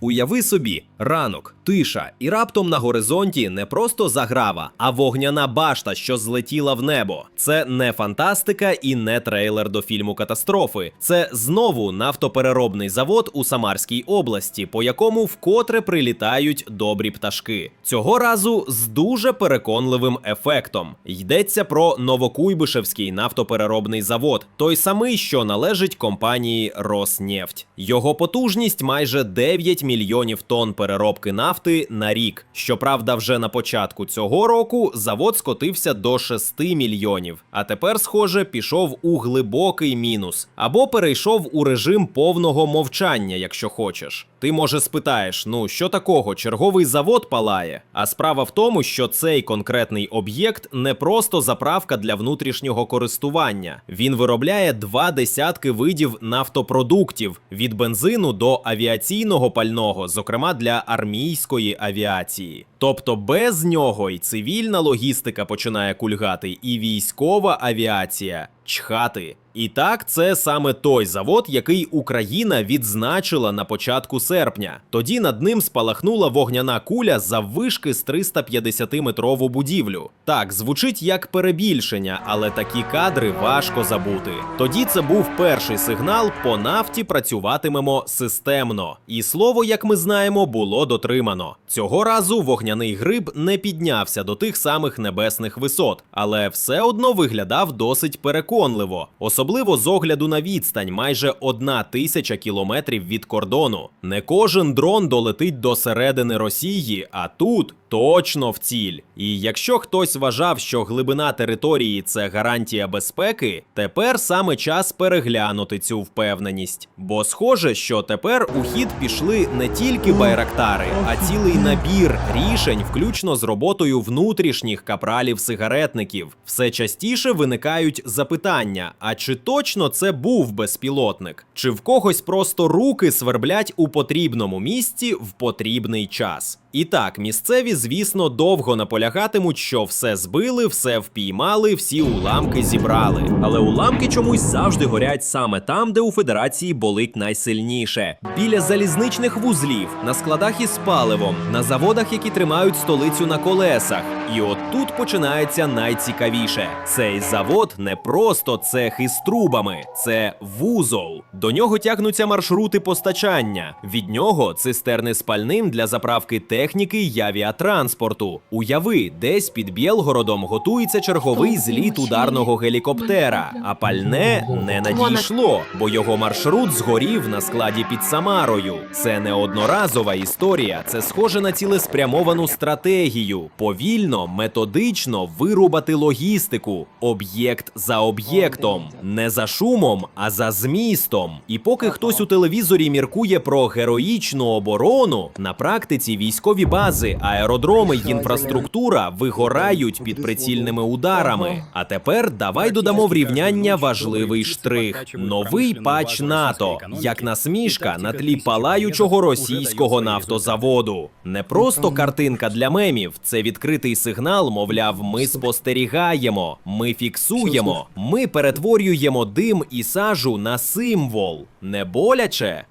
Уяви собі, ранок, тиша, і раптом на горизонті не просто заграва, а вогняна башта, що злетіла в небо. Це не фантастика і не трейлер до фільму катастрофи. Це знову нафтопереробний завод у Самарській області, по якому вкотре прилітають добрі пташки. Цього разу з дуже переконливим ефектом. Йдеться про Новокуйбишевський нафтопереробний завод, той самий, що належить компанії Роснефть. Його потужність майже 9 мільйонів тонн переробки нафти на рік. Щоправда, вже на початку цього року завод скотився до 6 мільйонів, а тепер, схоже, пішов у глибокий мінус або перейшов у режим повного мовчання, якщо хочеш. Ти може спитаєш: ну що такого, черговий завод палає? А справа в тому, що цей конкретний об'єкт не просто заправка для внутрішнього користування. Він виробляє два десятки видів нафтопродуктів від бензину до авіаційного пального, зокрема для армійської авіації. Тобто без нього й цивільна логістика починає кульгати, і військова авіація чхати. І так, це саме той завод, який Україна відзначила на початку серпня. Тоді над ним спалахнула вогняна куля заввишки з 350-метрову будівлю. Так, звучить як перебільшення, але такі кадри важко забути. Тоді це був перший сигнал по нафті працюватимемо системно. І слово, як ми знаємо, було дотримано. Цього разу вогняний гриб не піднявся до тих самих небесних висот, але все одно виглядав досить переконливо, особливо з огляду на відстань майже одна тисяча кілометрів від кордону. Не кожен дрон долетить до середини Росії, а тут. Точно в ціль. І якщо хтось вважав, що глибина території це гарантія безпеки, тепер саме час переглянути цю впевненість. Бо схоже, що тепер у хід пішли не тільки байрактари, а цілий набір рішень, включно з роботою внутрішніх капралів-сигаретників. Все частіше виникають запитання: а чи точно це був безпілотник? Чи в когось просто руки сверблять у потрібному місці в потрібний час? І так, місцеві, звісно, довго наполягатимуть, що все збили, все впіймали, всі уламки зібрали. Але уламки чомусь завжди горять саме там, де у федерації болить найсильніше: біля залізничних вузлів, на складах із паливом, на заводах, які тримають столицю на колесах. І от тут починається найцікавіше: цей завод не просто цех із трубами, це вузол. До нього тягнуться маршрути постачання. Від нього цистерни з пальним для заправки техніки й авіатранспорту. Уяви, десь під Білгородом готується черговий зліт ударного гелікоптера, а пальне не надійшло, бо його маршрут згорів на складі під Самарою. Це не одноразова історія, це схоже на цілеспрямовану стратегію. Повільно, методично вирубати логістику, об'єкт за об'єктом, не за шумом, а за змістом. І поки хтось у телевізорі міркує про героїчну оборону, на практиці військові бази, аеродроми й інфраструктура вигорають під прицільними ударами. А тепер давай додамо в рівняння важливий штрих: новий патч НАТО, як насмішка на тлі палаючого російського нафтозаводу. Не просто картинка для мемів, це відкритий сигнал, мовляв, ми спостерігаємо, ми фіксуємо, ми перетворюємо дим і сажу на символ. Не боляче?